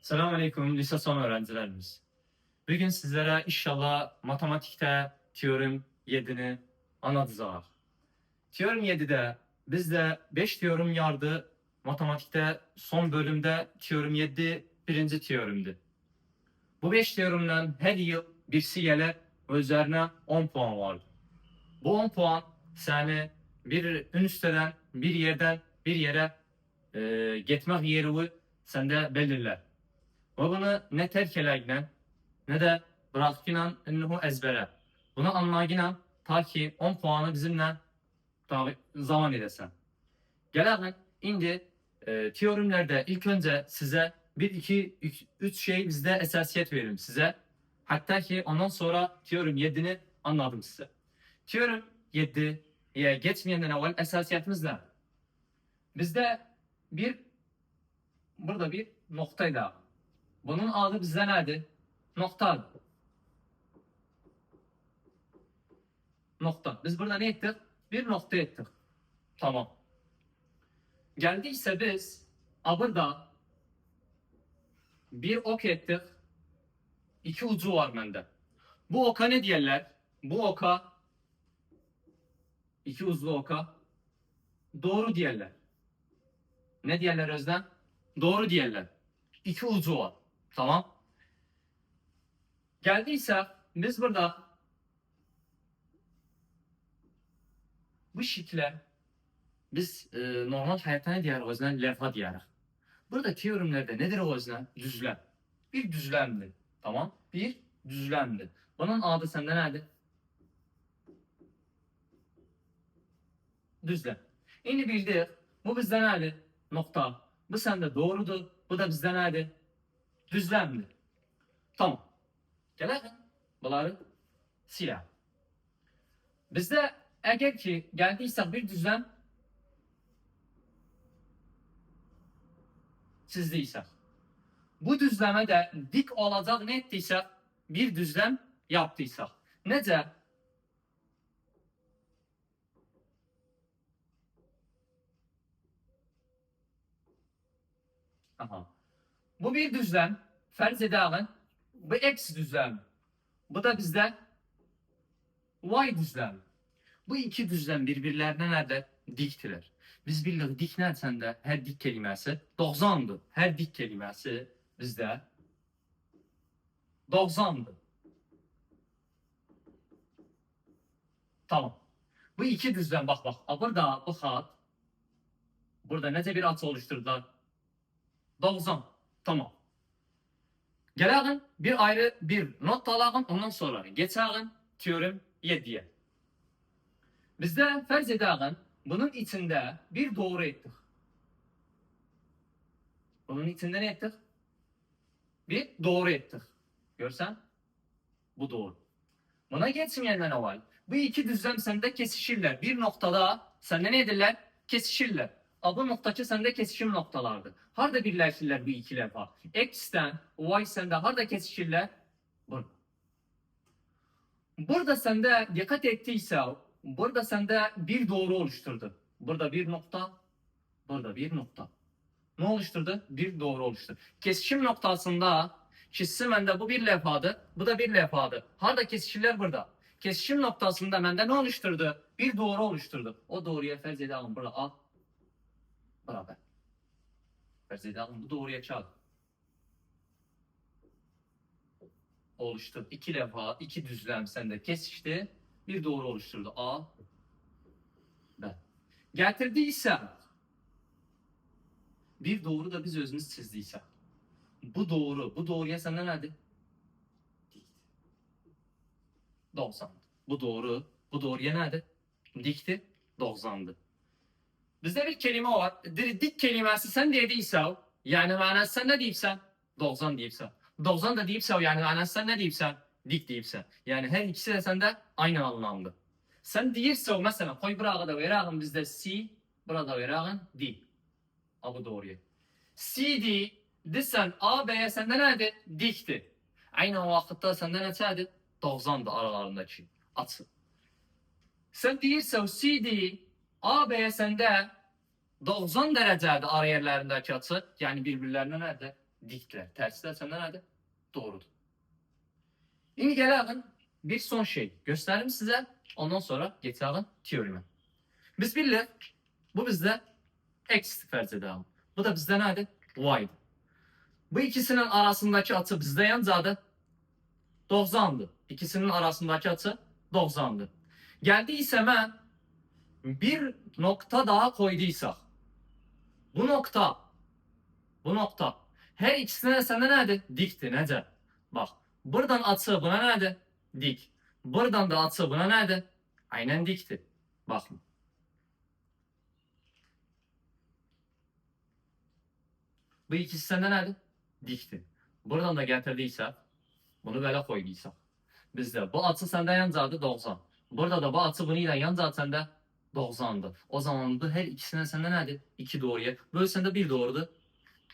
Selamünaleyküm lise son öğrencilerimiz. Bugün sizlere inşallah matematikte teorem 7'ni anlatacağız. Teorem 7'de bizde 5 teorem yardı. Matematikte son bölümde teorem 7 birinci teoremdi. Bu 5 teoremden her yıl birisi gelir ve üzerine 10 puan vardı. Bu 10 puan seni bir üniversiteden bir yerden bir yere e, gitmek yeri sende belirler. Bunu ne terk eləglə, ne de bırakıyla ennuhu ezbere. Bunu anlayınla ta ki 10 puanı bizimle tabi zaman edesen. Gelelim indi e, teoremlerde ilk önce size 1, 2, 3 şey bizde esasiyet veririm size. Hatta ki ondan sonra teorem 7'ni anladım size. Teorem 7'ye geçmeyenden evvel esasiyetimiz ne? Bizde bir burada bir noktayla bunun adı bizde nerede? Nokta. Nokta. Biz burada ne ettik? Bir nokta ettik. Tamam. Geldiyse biz burada bir ok ettik. İki ucu var bende. Bu oka ne diyorlar? Bu oka iki uzlu oka doğru diyorlar. Ne diyorlar Özlem? Doğru diyorlar. İki ucu var. Tamam. Geldiyse biz burada bu şekilde biz e, normal hayatta ne diyoruz özden? Levha diyoruz. Burada teoremlerde nedir o özden? Düzlem. Bir düzlemdi. Tamam. Bir düzlemdi. Bunun adı sende nerede? Düzlem. Yine bildik. Bu bizde nerede? Nokta. Bu sende doğrudur. Bu da bizde nerede? Düzlemdi. Tamam. Gelelim. Bunları silah. Bizde eğer ki geldiysek bir düzlem çizdiysek. Bu düzleme de dik olacak ne ettiysek bir düzlem yaptıysak. Nece? Aha. Bu bir düzlem. Farz edelim. Bu x düzlem. Bu da bizde y düzlem. Bu iki düzlem birbirlerine nerede? Diktiler. Biz bildik dik nersen de her dik kelimesi 90'dır. Her dik kelimesi bizde 90'dır. Tamam. Bu iki düzlem bak bak. A, Burada bu hat burada nece bir açı oluşturdular? 90. Tamam. Gelelim bir ayrı bir not alalım ondan sonra geçelim teorem 7'ye. Bizde farz edelim bunun içinde bir doğru ettik. Bunun içinde ne ettik? Bir doğru ettik. Görsen bu doğru. Buna geçmeyenden evvel bu iki düzlem sende kesişirler. Bir noktada sende ne edirler? Kesişirler. A, bu noktaki sende kesişim noktalardır. Harda birleşirler bu iki levha? X'ten Y sende harda kesişirler? Burada. Burada sende dikkat ettiyse burada sende bir doğru oluşturdu. Burada bir nokta, burada bir nokta. Ne oluşturdu? Bir doğru oluşturdu. Kesişim noktasında kesişim bende bu bir levhadır, bu da bir levhadır. Harda kesişirler burada. Kesişim noktasında bende ne oluşturdu? Bir doğru oluşturdu. O doğruya farz edelim burada A. Beraber. Farz edelim bu doğruya çağır. Oluştu. İki levha, iki düzlem sende kesişti. Bir doğru oluşturdu. A. B. Getirdiyse bir doğru da biz özümüz çizdiysek. Bu doğru. Bu doğruya sende nerede? 90. Bu doğru. Bu doğruya nerede? Dikti. 90'dı. Bizde bir kelime var. Dik kelimesi sen dediysen, yani manası sen ne deyipsen? 90 deyipsen. 90 da deyipsen, yani manası sen ne deyipsen? Dik deyipsen. Yani her ikisi de sende aynı anlamda. Sen deyirsen mesela koy buraya da verağın bizde C, burada verağın D. A bu doğruya. CD desen A B'ye sende nerede? Dikti. Aynı o vakitte sende ne çaydı? 90'dı aralarındaki açı. Sen deyirsən CD A B'ye sende 90 derecede ara yerlerindeki açı yani birbirlerine nerede? Diktiler. Tersi de senden hadi. Doğrudur. Şimdi gelelim bir son şey. Göstereyim size. Ondan sonra geçelim teorime. Biz bildik. Bu bizde x farz edelim. Bu da bizde neydi? Y. Bu ikisinin arasındaki açı bizde yancadı. 90'dı. İkisinin arasındaki açı 90'dı. Geldiyse ben bir nokta daha koyduysak bu nokta bu nokta her ikisine de sende nerede? Dikti nece? Bak buradan açı buna nerede? Dik. Buradan da açı buna nerede? Aynen dikti. Bakın. Bu ikisi sende nerede? Dikti. Buradan da getirdiyse bunu böyle koyduysa bizde bu açı sende yancadı 90. Burada da bu açı bunu ile yancadı sende 90'dı. O zaman bu her ikisine sende nerede? 2 doğruya. Böyle sende bir doğrudu.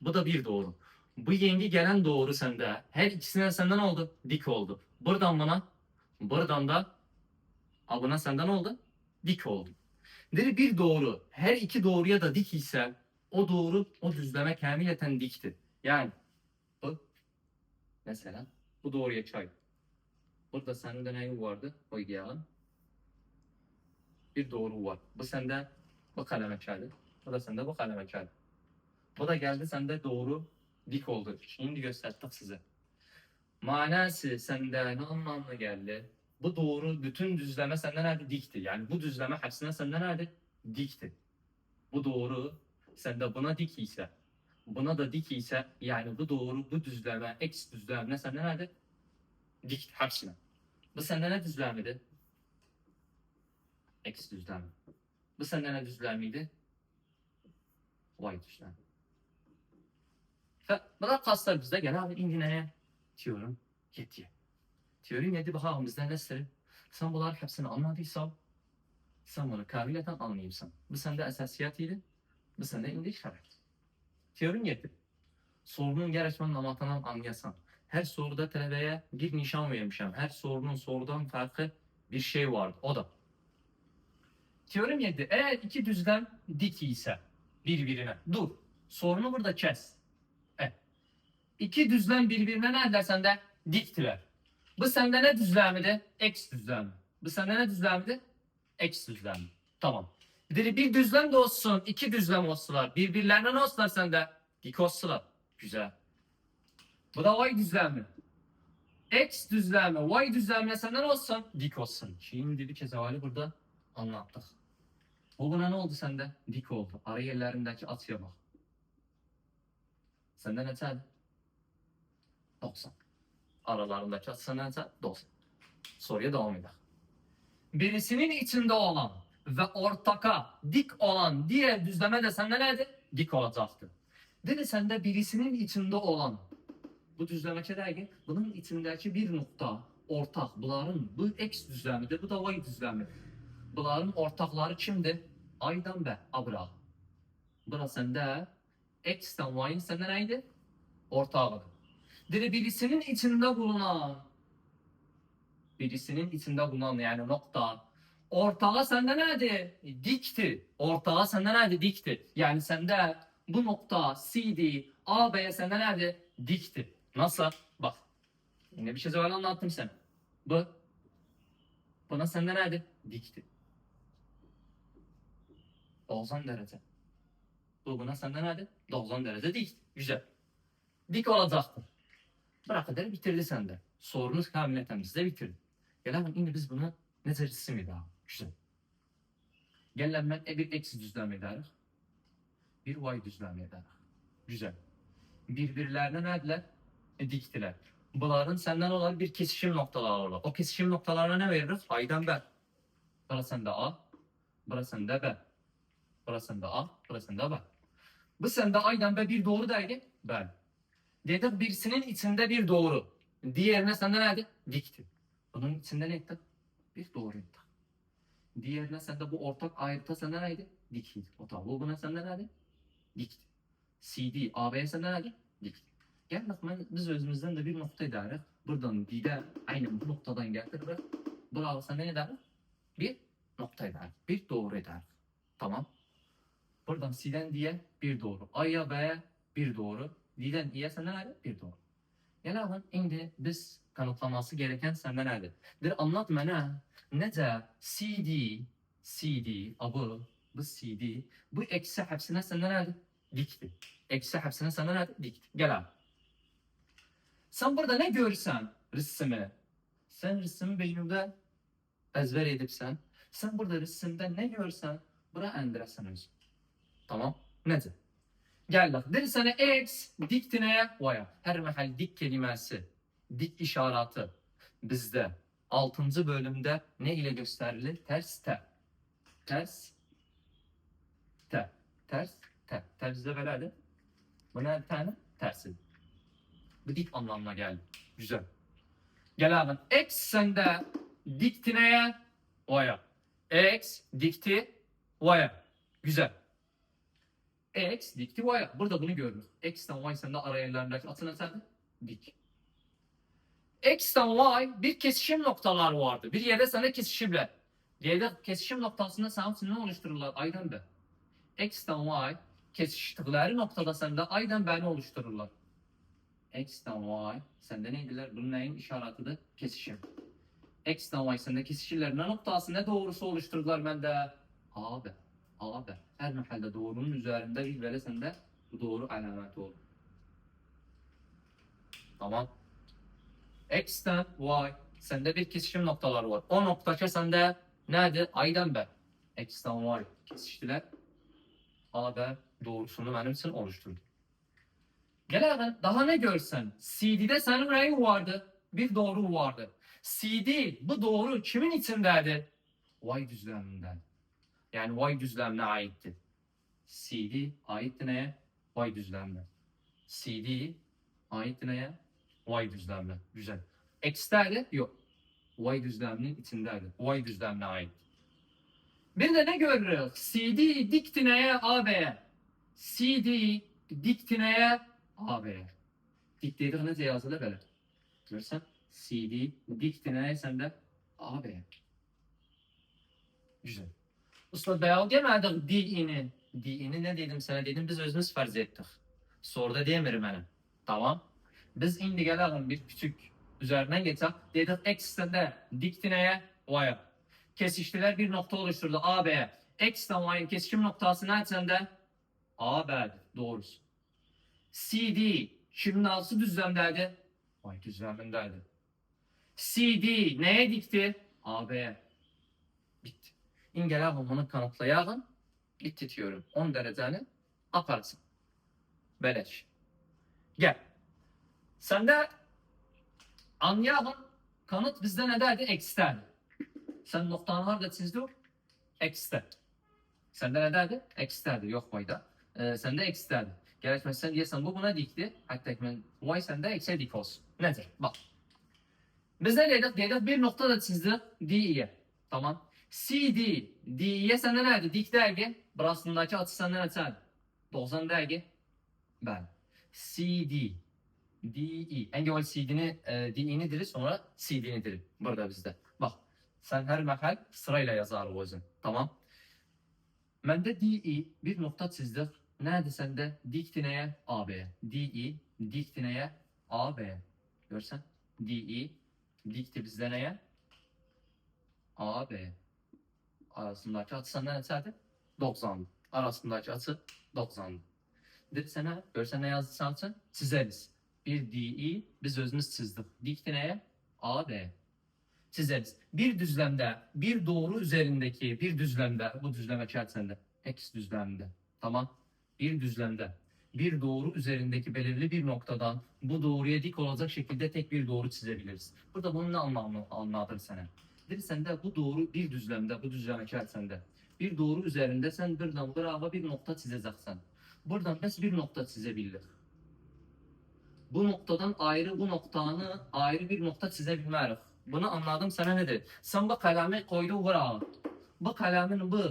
Bu da bir doğru. Bu yeni gelen doğru sende. Her ikisine senden oldu? Dik oldu. Buradan buna, buradan da a buna senden oldu? Dik oldu. Dedi bir doğru. Her iki doğruya da dik ise o doğru, o düzleme kamileten dikti. Yani bu mesela bu doğruya çay. Burada sende ne vardı? Koyalım. Bir doğru var. Bu sende bu kaleme çaydı. Bu da sende bu kaleme çaydı. Bu da geldi sende doğru dik oldu. Şimdi gösterdik size. Manası sende ne anlamına geldi? Bu doğru bütün düzleme sende nerede dikti. Yani bu düzleme hepsine sende nerede dikti. Bu doğru sende buna dik ise buna da dik ise yani bu doğru bu düzleme x düzleme sende nerede dikti hepsine. Bu sende ne düzlemiydi? X düzlemi. Bu sende ne düzlemiydi? Y düzlemi. Ve bunlar kaslar bizde gel abi indi neye? Diyorum yedi bakalım bizden ne isterim? Sen bunlar hepsini anladıysan sen bunu kabiliyeten anlayırsan. Bu sende esasiyatıydı. Bu sende indi işaret. Teorim yedi. Sorunun gerekmenin anlatılan anlayasan. Her soruda talebeye bir nişan vermişim. Her sorunun sorudan farklı bir şey vardı. O da. Teorim 7. Eğer iki düzlem dik ise birbirine. Dur. Sorunu burada kes. Evet. İki düzlem birbirine ne edersen de diktiler. Bu sende ne düzlemiydi? X düzlemi. Bu sende ne düzlemiydi? X düzlemi. Tamam. Bir, bir düzlem de olsun, iki düzlem olsunlar. Birbirlerine ne olsunlar sende? Dik olsunlar. Güzel. Bu da Y düzlemi. X düzlemi, Y düzlemi senden olsun? Dik olsun. Şimdi bir kez hali burada anlattık. O buna ne oldu sende? Dik oldu. Ara yerlerindeki atıya bak. Sende ne tel? 90. Aralarındaki at sende ne tel? 90. Soruya devam edelim. Birisinin içinde olan ve ortaka dik olan diğer düzleme de sende neydi? Dik olacaktı. Dedi sende birisinin içinde olan bu düzlemece derken bunun içindeki bir nokta ortak. Bunların bu x düzlemidir, bu da y düzlemi. Bunların ortakları kimdir? Aydan be, Abra. Bura sende x'ten y'in sende neydi? Ortağı. Dedi birisinin içinde bulunan birisinin içinde bulunan yani nokta ortağı sende neydi? Dikti. Ortağı sende neydi? Dikti. Yani sende bu nokta CD A B'ye sende nerede? Dikti. Nasıl? Bak. Yine bir şey öyle anlattım sana. Bu. Buna sende nerede? Dikti. 90 derece. Bu buna sende nerede? 90 derece dikti. Güzel. Dik olacaktır. Bırak eder bitirdi sende. Sorunuz kamileten bizde bitirdi. Gel hemen şimdi biz bunu ne tercihsi mi daha? Güzel. Ben e bir eksi düzlem ederiz. Bir y düzlem ederiz. Güzel. Birbirlerine nerediler? E, diktiler. Bunların senden olan bir kesişim noktaları var. O kesişim noktalarına ne veririz? A'dan B. Burası sende A. Burası sende B. Burası sende A. Burası sende B. Bu sende A'dan B bir doğru değildi. B. Dedik birisinin içinde bir doğru. Diğerine sende neydi? Dikti. Bunun içinde ne ettik? Bir doğru ettik. Diğerine sende bu ortak ayrıta sende neydi? Dikti. O. Bu buna sende neydi? Dikti. CD, AB sende neydi? Dikti. Gel bak ben, biz özümüzden de bir nokta ederiz. Buradan dide aynen bu noktadan getiririz. Buraya sende ne ederiz? Bir nokta ederiz. Bir doğru ederiz. Tamam. Buradan C'den diye bir doğru. A'ya B'ye bir doğru. D'den i'ye senden nerede? Bir doğru. Gel lan indi biz kanıtlaması gereken senden nerede? Bir anlat bana nece CD CD abu bu CD bu eksi hepsine senden nerede? Dikti. Eksi hepsine senden nerede? Dikti. Gel abi. Sen burada ne görsen resmi sen resmi beyninde ezber edipsen sen burada resimde ne görsen bura endiresin özün. Tamam. Nedir? Gel bak. Bir sana X dik neye? Vaya. Her mahal dik kelimesi, dik işareti bizde 6. bölümde ne ile gösterilir? Ters te. Ters te. Ters te. Te bizde böyledir. Buna bir tane tersi. Bu dik anlamına geldi. Güzel. Abi. X sende dikti neye? Vaya. X dikti Vaya. Güzel. X dikti Y. Burada bunu görürüz. X'ten Y sende ara yerlerindeki atına sende dik. X'ten Y bir kesişim noktalar vardı. Bir yerde sana kesişimler. Yerde kesişim noktasında sana ne oluştururlar? Aydan B. X'ten Y kesiştikleri noktada sende aydan B'ni oluştururlar. X'ten Y sende neydiler? Bunun neyin işaretidir? Kesişim. X'ten Y sende kesişirler. Ne noktası ne doğrusu oluştururlar bende? A, B. A, B. Her mahalde doğrunun üzerinde bir veresende bu doğru alamet olur. Tamam. X'ten Y sende bir kesişim noktaları var. O noktaça sende nedir? A'dan B. X'ten Y kesiştiler. A, B doğrusunu benim için oluşturdu. Gel abi daha ne görsen? CD'de senin neyin vardı? Bir doğru vardı. CD bu doğru kimin içindeydi? Y düzleminden. Yani Y düzlemine aitti. CD aitti neye? Y düzlemine. CD aitti neye? Y düzlemine. Güzel. X'teydi? Yok. Y düzleminin içindeydi. Y düzlemine ait. Bir de ne görürüz? CD dikti neye? AB'ye. CD dikti neye? AB'ye. Diktiği ne yazılı böyle. Görsen CD dikti neye sende? AB'ye. Güzel. Usta beyan demedik dini. Dini ne dedim sana dedim biz özümüz farz ettik. Soruda demirim benim. Tamam. Biz indi gelelim bir küçük üzerinden geçelim. Dedik x'ten dikti neye? Y'ye. Kesiştiler bir nokta oluşturdu A, B. X'ten Y'nin kesişim noktası neresinde? A, B. Doğrusu. CD şimdi nasıl düzlemdeydi? Y düzlemindeydi. CD neye dikti? A, B. Bitti. İngilizce bunu kanıtlayalım. Bitti diyorum. 10 dereceni aparsın. Beleş. Gel. Sen de anlayalım. Kanıt bizde ne derdi? X'ten. Sen noktan var da çizdi. X'te. Sende ne derdi? X'terdi. Yok boyda. Ee, sende X'terdi. Gerekmezsen diyesen bu buna dikti. Hatta ben Y sende X'e dik olsun. Nedir? Bak. Biz ne dedik? Dedik bir nokta da çizdik. D'ye. Tamam. CD, D'ye sende nerede? Dik dergi. Burasındaki açı senden açar. 90 dergi. Ben. CD. DE. Engel CD'ni, e, DE'ni diri sonra CD'ni diri. Burada bizde. Bak. Sen her mahal sırayla yazar o özün. Tamam. Bende DE bir nokta çizdik. Nerede sende? Diktineye AB. DE diktineye AB. Görsen. DE dikti bizde neye? AB. Arasındaki açı senden açardı? 90. Arasındaki açı 90. Dedi sana, görsen ne yazdı sanatı? Çizeriz. Bir DE biz özümüz çizdik. Diktineye AB. Çizeriz. Bir düzlemde, bir doğru üzerindeki bir düzlemde, bu düzleme içerisinde, X düzlemde. Tamam. Bir düzlemde, bir doğru üzerindeki belirli bir noktadan bu doğruya dik olacak şekilde tek bir doğru çizebiliriz. Burada bunun ne anlamı anladır sana? Dedi sen de bu doğru bir düzlemde, bu düzlem içerisinde. Bir doğru üzerinde sen birden brava bir nokta çizeceksin. Buradan biz bir nokta çizebiliriz. Bu noktadan ayrı bu noktanı ayrı bir nokta çizebilmeriz. Bunu anladım sana nedir? Sen bu kalemi koydu buraya. Bu kalemin bu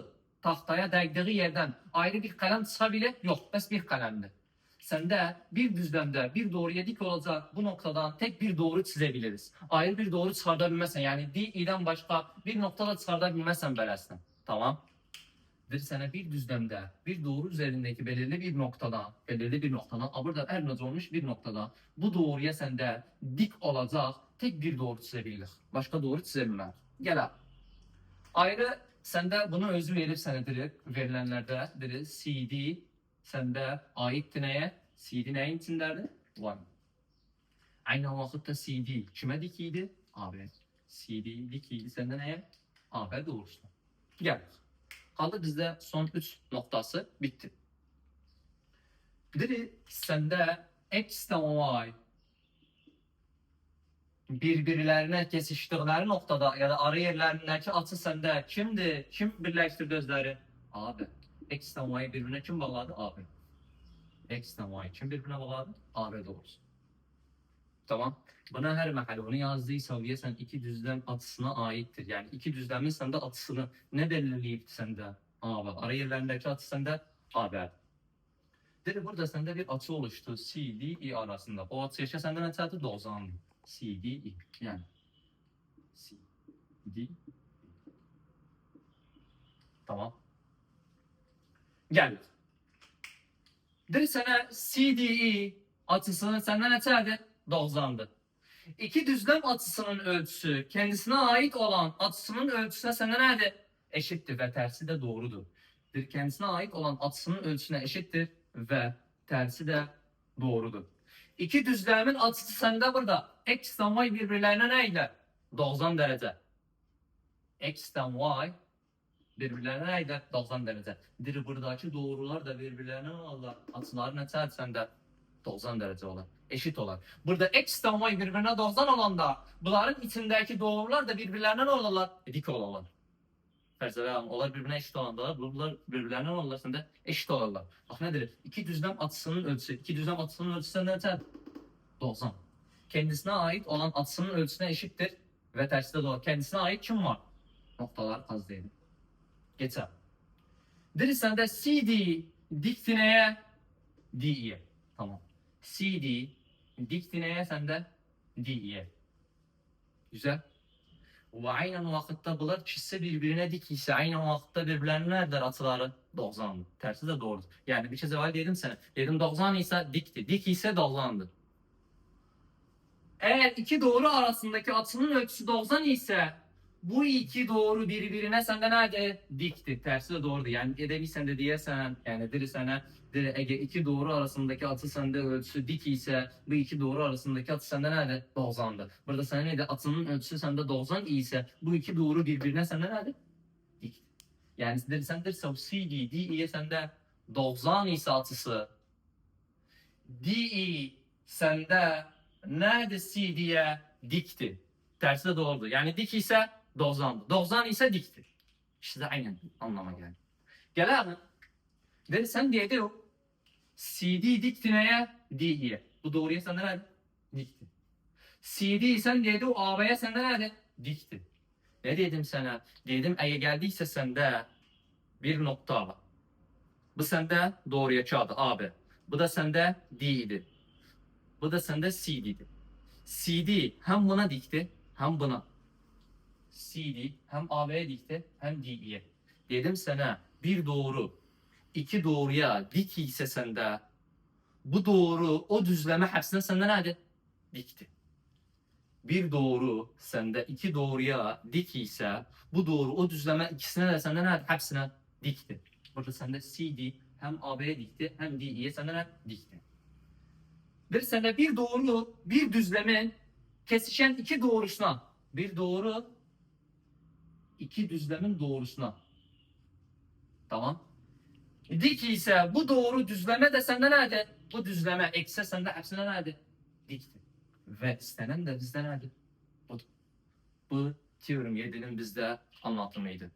tahtaya değdiği yerden ayrı bir kalem çıkabilir? Yok, bes bir kalemdir. Sende bir düzlemde bir doğruya dik olacak bu noktadan tek bir doğru çizebiliriz. Ayrı bir doğru çıkartabilmezsen yani D'den başka bir noktada çıkartabilmezsen beləsən. Tamam. bir sene bir düzlemde bir doğru üzerindeki belirli bir noktada, belirli bir noktada, burada ernaz olmuş bir noktada bu doğruya sende dik olacak tek bir doğru çizebilir. Başka doğru çizebilmez. Gel abi. Ayrı sende bunu özü verip senedir verilenlerde biri CD sende aittir neye? CD neyin içindedir? One. Aynı vakitte CD kime dikiydi? AB. CD dikiydi sende neye? AB doğrusu. Gel. Kaldı bizde son 3 noktası bitti. Biri sende X ile Y birbirlerine kesiştikleri noktada ya da ara yerlerindeki açı sende kimdi? Kim birleştirdi özleri? Abi. X ile Y birbirine kim bağladı? Abi. X ile Y kim birbirine bağladı? AB doğrusu. Tamam. Buna her mahalle onu yazdıysa diye sen iki düzlem atısına aittir. Yani iki düzlemin sende atısını ne belirleyip sende? Abi. Ara yerlerindeki atı sende AB. Dedi burada sende bir açı oluştu. C, D, E arasında. O açı yaşa sende ne çatı? 90. C, D, E. Yani. C, D, E. Tamam. Gel. Dedi sana C, D, E açısını senden ne çatı? 90'dı. İki düzlem açısının ölçüsü kendisine ait olan açısının ölçüsüne senden nerede? Eşittir ve tersi de doğrudur. Bir kendisine ait olan açısının ölçüsüne eşittir ve tersi de doğrudur. İki düzlemin açısı sende burada. X ile Y birbirlerine neyle? 90 derece. X ile Y birbirlerine neyle? 90 derece. Diri buradaki doğrular da birbirlerine ne olurlar? Açılar ne çar sende? 90 derece olan. Eşit olan. Burada X ile Y birbirine 90 olan da bunların içindeki doğrular da birbirlerine ne olurlar? Dik olanlar. Fərzələ onlar birbirine eşit olanlar, bunlar birbirlerine olurlar sende eşit olurlar. Bak nedir? İki düzlem açısının ölçüsü. İki düzlem açısının ölçüsü ne çar? 90. Kendisine ait olan açısının ölçüsüne eşittir ve tersi de doğru. Kendisine ait kim var? Noktalar az değil. Geçer. Diri sende CD dikti neye? DE'ye. Tamam. CD dikti neye sende? DE'ye. Güzel. Ve aynen vakitte bunlar ikisi birbirine dik ise aynen vakitte birbirlerine neredir açıları? 90. Tersi de doğrudur. Yani bir kez evvel dedim sana. Dedim 90 ise dikti. Dik ise 90'dır. Eğer iki doğru arasındaki açının ölçüsü 90 ise bu iki doğru birbirine sende nerede? Dikti. Tersi de doğrudur. Yani edebi sende diyesen yani diri sana diri ege iki doğru arasındaki atı sende ölçüsü dik ise bu iki doğru arasındaki atı sende nerede? 90'dır. Burada sana neydi? Atının ölçüsü sende 90 ise bu iki doğru birbirine sende nerede? Dik. Yani diri sen diri so CD, DE sende 90 ise atısı DE sende nerede CD'ye dikti. Tersi de doğrudur. Yani dik ise 90'dı. 90 ise dikti. İşte aynen anlama geldi. Gel abi. Ve sen diye de yok. CD dikti neye? DE'ye. Bu doğruya sen nerede? Dikti. CD sen diye de o AB'ye sen nerede? Dikti. Ne dedim sana? Dedim eğer geldiyse sende bir nokta var. Bu sende doğruya çağdı AB. Bu da sende D idi. Bu da sende CD'di. CD hem buna dikti hem buna. CD hem AB'ye dikti hem DE'ye. Dedim sana bir doğru iki doğruya dik ise sende bu doğru o düzleme hepsine sende nerede? Dikti. Bir doğru sende iki doğruya dik ise bu doğru o düzleme ikisine de sende nerede? Hepsine dikti. Burada sende CD hem AB'ye dikti hem DE'ye sende nerede? Dikti. Bir sene bir doğru bir düzlemin kesişen iki doğrusuna bir doğru iki düzlemin doğrusuna. Tamam. Dik ise bu doğru düzleme de sende nerede? Bu düzleme ekse sende hepsine nerede? Dikti. Ve istenen de bizde nerede? Bu bu teorem 7'nin bizde anlatımıydı